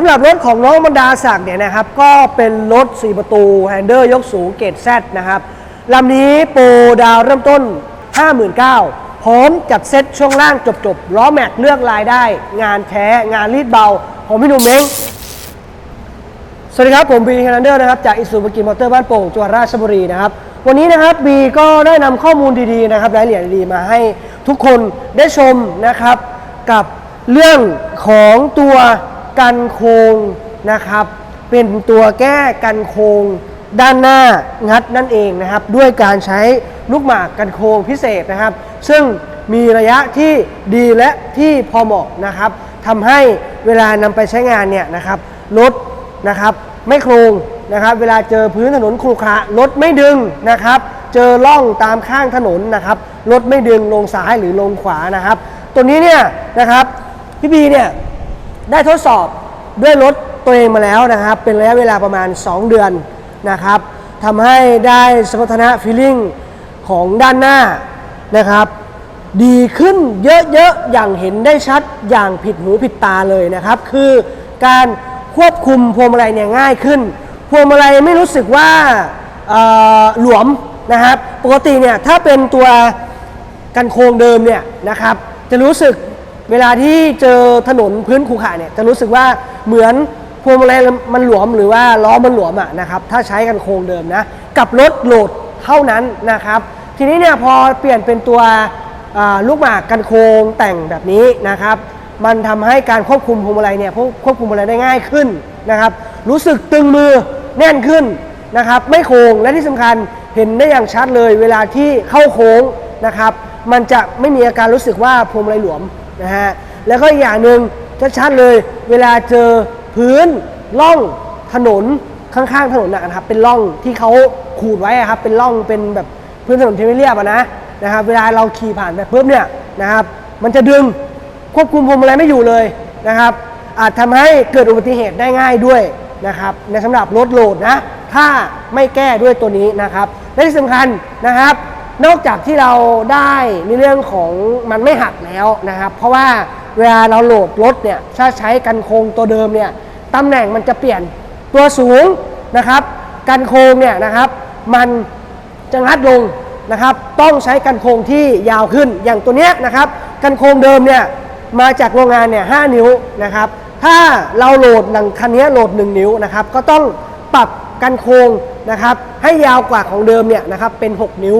สำหรับรถของน้องบรรดาศักดิ์เนี่ยนะครับ ก็เป็นรถ 4 ประตูแฮนเดอร์ยกสูงเกรดแซนะครับลำนี้โปรดาวเริ่มต้น 59,000พร้อมจัดเซ็ตช่วงล่างจบๆล้อแม็กเลือกลายได้ งานแท้งานรีดเบาของพี่หนุ่มเม้งสวัสดีครับ ผมบีแฮนเดอร์นะครับจากอิสุบกิมอเตอร์บ้านโป่งจังหวัดราชบุรีนะครับ วันนี้นะครับบีก็ได้นำข้อมูลดีๆนะครับรายละเอียดดีๆมาให้ทุกคนได้ชมนะครับกับเรื่องของตัว กันโครงนะครับ เป็นตัวแก้กันโครงด้านหน้างัดนั่นเองนะครับ ด้วยการใช้ลูกหมากกันโครงพิเศษนะครับ ซึ่งมีระยะที่ดีและที่พอเหมาะนะครับทำให้เวลานำไปใช้งานเนี่ยนะครับลดนะครับไม่โครงนะครับ เวลาเจอพื้นถนนครุขระรถไม่ดึงนะครับ เจอร่องตามข้างถนนนะครับรถไม่ดึงลงซ้ายหรือลงขวานะครับ ตัวนี้เนี่ยนะครับพี่บีเนี่ย ได้ทดสอบด้วยรถตัวเองมาแล้วนะครับ เป็นระยะเวลาประมาณ 2 เดือนนะครับทำให้ได้สมรรถนะฟีลิ่งของด้านหน้านะครับ ดีขึ้นเยอะๆ อย่างเห็นได้ชัดอย่างผิดหูผิดตาเลยนะครับ คือการควบคุมพวงมาลัยเนี่ยง่ายขึ้น พวงมาลัยไม่รู้สึกว่าหลวมนะครับ ปกติเนี่ยถ้าเป็นตัวกันโครงเดิมเนี่ยนะครับ จะรู้สึก เวลาที่เจอถนนพื้นขรุขระเนี่ยจะรู้สึกว่าเหมือนพวงมาลัยมันหลวมหรือว่าล้อมันหลวมอะนะครับถ้าใช้กันโครงเดิมนะกับรถโหลดเท่านั้นนะครับ ทีนี้เนี่ยพอเปลี่ยนเป็นตัวลูกหมากกันโครงแต่งแบบนี้นะครับ มันทำให้การควบคุมพวงมาลัยเนี่ยควบคุมพวงมาลัยได้ง่ายขึ้นนะครับ รู้สึกตึงมือแน่นขึ้นนะครับ ไม่โค้งและที่สำคัญเห็นได้อย่างชัดเลย เวลาที่เข้าโค้งนะครับ มันจะไม่มีอาการรู้สึกว่าพวงมาลัยหลวม นะฮะแล้วก็อีกอย่างหนึ่งชัดๆเลย เวลาเจอพื้นล่องถนนข้างๆถนนนะครับเป็นร่องที่เขาขูดไว้ครับเป็นร่องเป็นแบบพื้นถนนที่ไม่เรียบนะนะครับ เวลาเราขี่ผ่านไปปุ๊บเนี่ยนะครับ มันจะดึงควบคุมพวงมาลัยไม่อยู่เลยนะครับ อาจทำให้เกิดอุบัติเหตุได้ง่ายด้วยนะครับ ในสำหรับรถโหลดนะ ถ้าไม่แก้ด้วยตัวนี้นะครับ และที่สำคัญนะครับ นอกจากที่เราได้ในเรื่องของมันไม่หักแล้วนะครับ เพราะว่าเวลาเราโหลดรถเนี่ยถ้าใช้กันโครงตัวเดิมเนี่ยตำแหน่งมันจะเปลี่ยนตัวสูงนะครับ กันโครงเนี่ยนะครับ มันจะงัดลงนะครับ ต้องใช้กันโครงที่ยาวขึ้นอย่างตัวเนี้ยนะครับ กันโครงเดิมเนี่ยมาจากโรงงานเนี่ยหนิ้วนะครับ ถ้าเราโหลดหลังคันนี้โหลด 1 นิ้วนะครับ ก็ต้องปรับกันโครงนะครับ ให้ยาวกว่าของเดิมเนี่ยนะครับเป็น 6 นิ้ว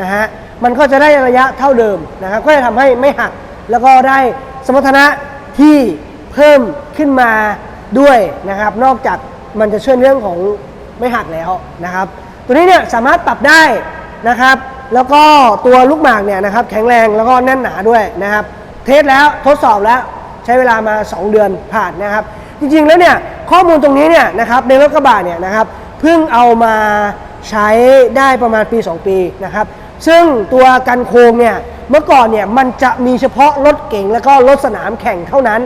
นะฮะมันก็จะได้ระยะเท่าเดิมนะครับก็จะทำให้ไม่หัก แล้วก็ได้สมรรถนะที่เพิ่มขึ้นมาด้วยนะครับ นอกจากมันจะช่วยเรื่องของไม่หักแล้วนะครับ ตัวนี้เนี่ยสามารถปรับได้นะครับ แล้วก็ตัวลูกหมากเนี่ยนะครับแข็งแรงแล้วก็แน่นหนาด้วยนะครับ เทสแล้วทดสอบแล้วใช้เวลามา 2 เดือนผ่านนะครับ จริงๆแล้วเนี่ยข้อมูลตรงนี้เนี่ยนะครับในรถกระบะเนี่ยนะครับเพิ่งเอามาใช้ได้ประมาณปี 2 ปีนะครับ ซึ่งตัวกันโครงเนี่ยเมื่อก่อนเนี่ยมันจะมีเฉพาะรถเก๋งแล้วก็รถสนามแข่งเท่านั้น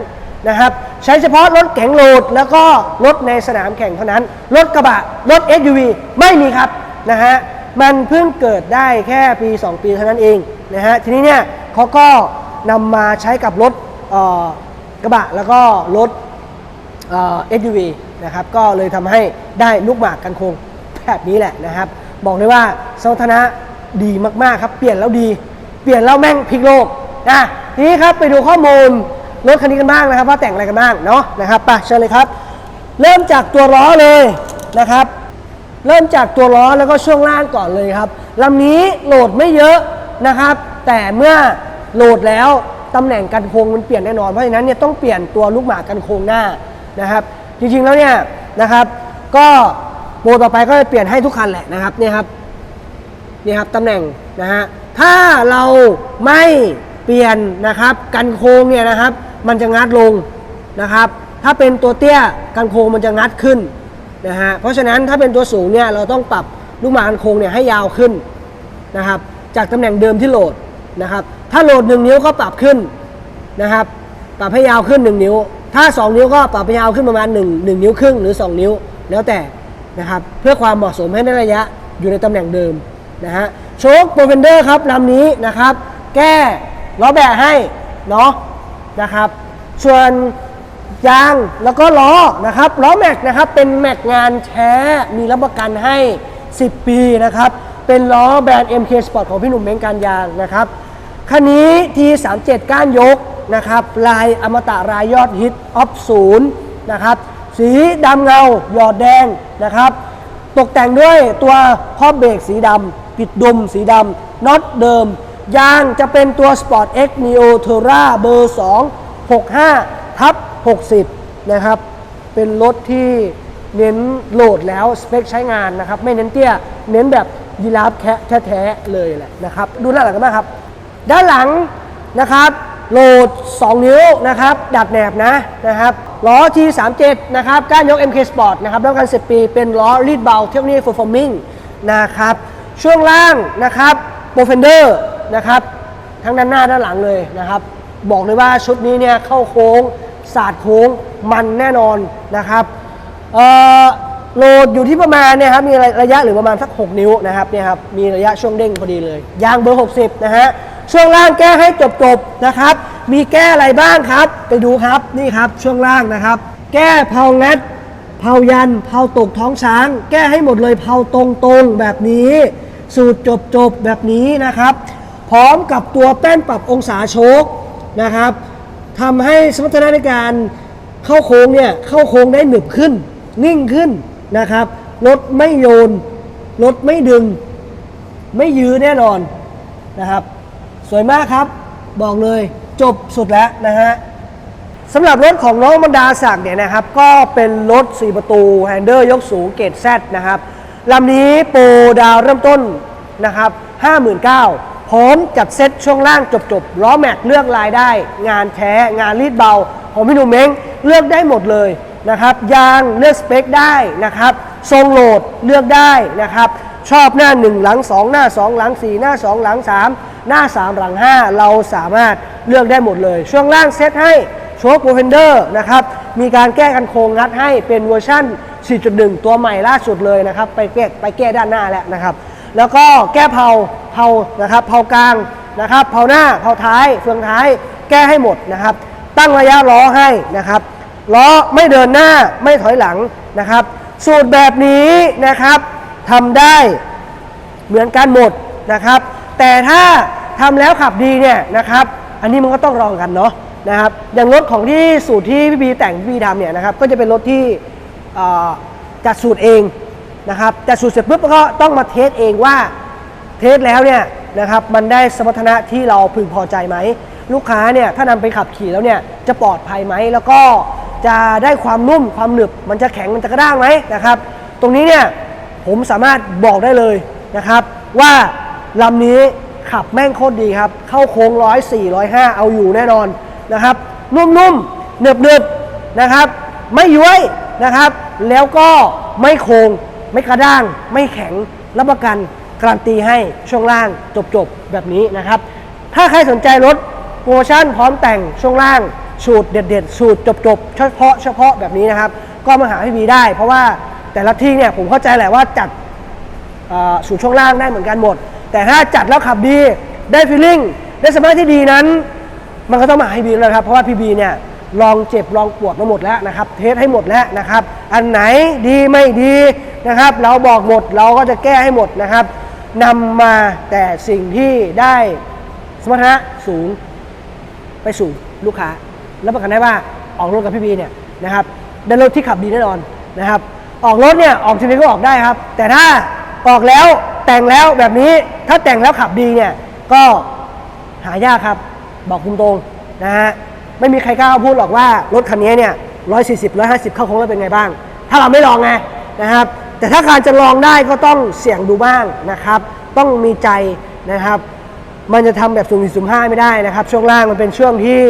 นะครับใช้เฉพาะรถเก๋งโหลดแล้วก็รถในสนามแข่งเท่านั้น รถกระบะ รถ SUV ไม่มีครับนะฮะมันเพิ่งเกิดได้แค่ปี 2 ปีเท่านั้นเองนะฮะทีนี้เนี่ยเขาก็นำมาใช้กับรถกระบะแล้วก็รถเอ่อ SUV นะครับก็เลยทำให้ได้ลูกหมากกันโคงแบบนี้แหละนะครับ บอกเลยว่าสมรรถนะ ดีมากๆครับ เปลี่ยนแล้วดี เปลี่ยนแล้วแม่งพลิกโลกนะทีนี้ครับไปดูข้อมูลรถคันนี้กันบ้างนะครับ ว่าแต่งอะไรกันบ้างเนาะนะครับไปเชิญเลยครับ เริ่มจากตัวล้อเลยนะครับ เริ่มจากตัวล้อแล้วก็ช่วงล่างก่อนเลยครับลำนี้โหลดไม่เยอะนะครับ แต่เมื่อโหลดแล้วตำแหน่งกันโครงมันเปลี่ยนแน่นอนเพราะฉะนั้นเนี่ยต้องเปลี่ยนตัวลูกหมากกันโครงหน้านะครับ จริงๆแล้วเนี่ยนะครับ ก็โปรต่อไปก็จะเปลี่ยนให้ทุกคันแหละนะครับเนี่ยครับ นี่ครับตำแหน่งนะฮะถ้าเราไม่เปลี่ยนนะครับ กันโค้งเนี่ยนะครับ มันจะงัดลงนะครับ ถ้าเป็นตัวเตี้ยกันโค้งมันจะงัดขึ้นนะฮะเพราะฉะนั้นถ้าเป็นตัวสูงเนี่ยเราต้องปรับลูกหมากกันโค้งเนี่ยให้ยาวขึ้นนะครับ จากตำแหน่งเดิมที่โหลดนะครับ ถ้าโหลด 1 นิ้วก็ปรับขึ้นนะครับ ปรับให้ยาวขึ้น 1 นิ้ว ถ้า 2 นิ้วก็ปรับให้ยาวขึ้นประมาณ 1 1 นิ้วครึ่งหรือ 2 นิ้วแล้วแต่นะครับ เพื่อความเหมาะสมให้ได้ระยะอยู่ในตำแหน่งเดิม นะฮะโชคโปรเฟนเดอร์ครับลำนี้นะครับ แก้ล้อแบะให้เนาะนะครับ ส่วนยางแล้วก็ล้อนะครับล้อแม็กนะครับเป็นแม็กงานแท้มีรับประกันให้ 10 ปีนะครับเป็นล้อแบรนด์ MK Sport ของพี่หนุ่มเม้งการยางนะครับคันนี้ T37 ก้านยกนะครับลายอมตะรายยอดฮิตออฟศูนย์นะครับสีดำเงาหยอดแดงนะครับ ตกแต่งด้วยตัวครอบเบรกสีดำ ปิดดุมสีดำน็อตเดิม ยางจะเป็นตัว Sport X Neo Terra เบอร์ 265ทับ60 นะครับ เป็นรถที่เน้นโหลดแล้วสเปคใช้งานนะครับ ไม่เน้นเตี้ย เน้นแบบยีราฟแคะแท้ๆเลยแหละนะครับ ดูด้านหลังกันบ้างครับ ด้านหลังนะครับโหลด 2 นิ้วนะครับ ดัดแหนบนะนะครับล้อ G37 นะครับก้านยก MK Sport นะครับรับประกัน10 ปี เป็นล้อรีดเบาเทคโนโลยี performing นะครับ ช่วงล่างนะครับ Profender นะครับทั้งด้านหน้าด้านหลังเลยนะครับ บอกเลยว่าชุดนี้เนี่ยเข้าโค้งศาสาดโค้งมันแน่นอนนะครับโหลดอยู่ที่ประมาณเนี่ยครับมีระยะหรือประมาณสัก 6 นิ้วนะครับเนี่ยครับมีระยะช่วงเด้งพอดีเลย ยางเบอร์ 60 นะฮะช่วงล่างแก้ให้จบๆนะครับ มีแก้อะไรบ้างครับ ไปดูครับนี่ครับช่วงล่างนะครับ แก้เพางัดเผายันเผาตกท้องช้าง แก้ให้หมดเลยเผาตรงๆแบบนี้ สูตรจบๆแบบนี้นะครับ พร้อมกับตัวแป้นปรับองศาโชคนะครับทำให้สมรรถนะในการเข้าโค้งเนี่ยเข้าโค้งได้หนึบขึ้น นิ่งขึ้นนะครับรถไม่โยนรถไม่ดึง ไม่ยื้อแน่นอนนะครับ สวยมากครับบอกเลยจบสุดแล้วนะฮะสำหรับรถของน้องบรรดาศักดิ์เนี่ยนะครับ ก็เป็นรถ 4 ประตูแฮนเดอร์ยกสูงเกรดแซนะครับ ลำนี้โปรดาวเริ่มต้นนะครับ59,000พร้อมจัดเซ็ตช่วงล่างจบๆล้อแม็กเลือกลายได้ งานแท้งานรีดเบา ของพี่หนุ่มเม้งเลือกได้หมดเลยนะครับยางเลือกสเปคได้นะครับทรงโหลดเลือกได้นะครับ ชอบหน้า 1 หลัง 2 หน้า 2 หลัง 4 หน้า 2 หลัง 3 หน้า 3 หลัง 5 เราสามารถเลือกได้หมดเลย ช่วงล่างเซตให้โชคโปรเฟนเดอร์นะครับมีการแก้กันโครงงัดให้เป็นเวอร์ชั่น 4.1 ตัวใหม่ล่าสุดเลยนะครับ ไปแก้ไปแก้ด้านหน้าแล้วนะครับ แล้วก็แก้เผาเผานะครับเผากลางนะครับ เผาหน้าเผาท้ายเฟืองท้าย แก้ให้หมดนะครับ ตั้งระยะล้อให้นะครับล้อไม่เดินหน้าไม่ถอยหลังนะครับ สูตรแบบนี้นะครับทำได้เหมือนกันหมดนะครับ แต่ถ้าทำแล้วขับดีเนี่ยนะครับ อันนี้มันก็ต้องลองกันเนาะนะครับอย่างรถของที่สูตรที่พี่บีแต่งพี่บีทำเนี่ยนะครับก็จะเป็นรถที่ จัดสูตรเองนะครับจัดสูตรเสร็จปุ๊บก็ต้องมาเทสเองว่าเทสแล้วเนี่ยนะครับมันได้สมรรถนะที่เราพึงพอใจไหม ลูกค้าเนี่ยถ้านำไปขับขี่แล้วเนี่ยจะปลอดภัยไหม แล้วก็จะได้ความนุ่มความหนึบมันจะแข็งมันจะกระด้างไหมนะครับ ตรงนี้เนี่ยผมสามารถบอกได้เลยนะครับ ว่าลำนี้ขับแม่งโคตรดีครับ เข้าโค้งร้อยสี่ร้อยห้าเอาอยู่แน่นอนนะครับ นุ่มๆเนืบๆนะครับ ไม่ย้วย นะครับ แล้วก็ไม่โค้งไม่กระด้าง ไม่แข็งรับประกันการันตีให้ช่วงล่างจบๆ แบบนี้นะครับ ถ้าใครสนใจรถโปรโมชั่นพร้อมแต่งช่วงล่างสูตรเด็ดๆ สูตรจบๆ เฉพาะเฉพาะแบบนี้นะครับ ก็มาหาพี่บีได้ เพราะว่าแต่ละที่เนี่ยผมเข้าใจแหละว่าจัดสูตรช่วงล่างได้เหมือนกันหมด แต่ถ้าจัดแล้วขับดีได้ฟีลลิ่งได้สมาธิที่ดีนั้น มันก็ต้องมาให้บีแล้วครับเพราะว่าพี่บีเนี่ย ลองเจ็บลองปวดมาหมดแล้วนะครับ เทสให้หมดแล้วนะครับ อันไหนดีไม่ดีนะครับ เราบอกหมดเราก็จะแก้ให้หมดนะครับนำมาแต่สิ่งที่ได้สมรรถนะสูงไปสู่ลูกค้า แล้วประกันได้ว่าออกรถกับพี่บีเนี่ยนะครับได้รถที่ขับดีแน่นอนนะครับ ออกรถเนี่ยออกทีนี้ก็ออกได้ครับ แต่ถ้าออกแล้วแต่งแล้วแบบนี้ถ้าแต่งแล้วขับดีเนี่ยก็หายากครับ บอกคุณตรงนะฮะ ไม่มีใครกล้าพูดหรอกว่ารถคันนี้เนี่ยร้อยสี่สิบร้อยห้าสิบเข้าโค้งแล้วเป็นไงบ้าง ถ้าเราไม่ลองไงนะครับ แต่ถ้าการจะลองได้ก็ต้องเสี่ยงดูบ้างนะครับ ต้องมีใจนะครับ มันจะทำแบบสุ่มสี่สุ่มห้าไม่ได้นะครับ ช่วงล่างมันเป็นช่วงที่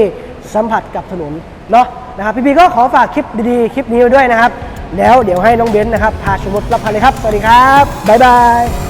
สัมผัสกับถนนเนาะนะครับ พี่พีก็ขอฝากคลิปดีๆ คลิปนี้ไว้ด้วยนะครับ แล้วเดี๋ยวให้น้องเบนซ์นะครับพาชมรถรับพันเลยครับ สวัสดีครับบ๊ายบาย